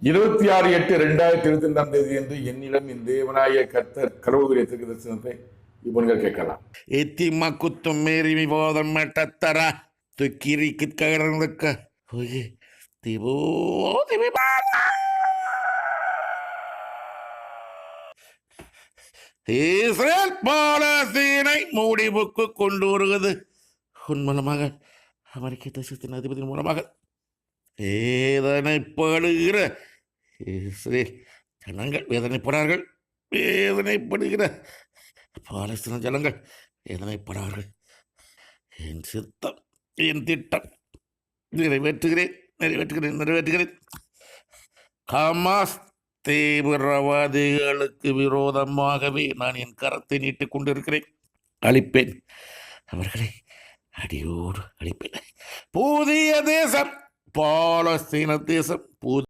இருபத்தி ஆறு எட்டு ரெண்டாயிரத்தி இருபத்தி ரெண்டாம் தேதி என்று என்னிடம் இந்த தேவனாய கர்த்தர் கடவுளுடைய திருக்கு தரிசனத்தை இப்போ கேட்கலாம் Etima kutumeri mi போதம் metatara. Tu kiri kit kagarandaka. Oye, tibu Israel பாலஸ்தீனை முடிவுக்கு கொண்டு வருகிறது உன் மூலமாக அமெரிக்க தேசத்தின் அதிபதியின் மூலமாக வேதனைப்படுகிற இஸ்ரேல் ஜனங்கள் வேதனைப்படார்கள் வேதனைப்படுகிற பாலஸ்தீன ஜனங்கள் வேதனைப்படார்கள். என் சித்தம் என் திட்டம் நிறைவேற்றுகிறேன் நிறைவேற்றுகிறேன் நிறைவேற்றுகிறேன். ஹமாஸ் தீவிரவாதிகளுக்கு விரோதமாகவே நான் என் கரத்தை நீட்டிக் கொண்டிருக்கிறேன். அழிப்பேன். அவர்களை அடியோடு அழிப்பேன். புதிய தேசம் பாலஸ்தீன தேசம் பூ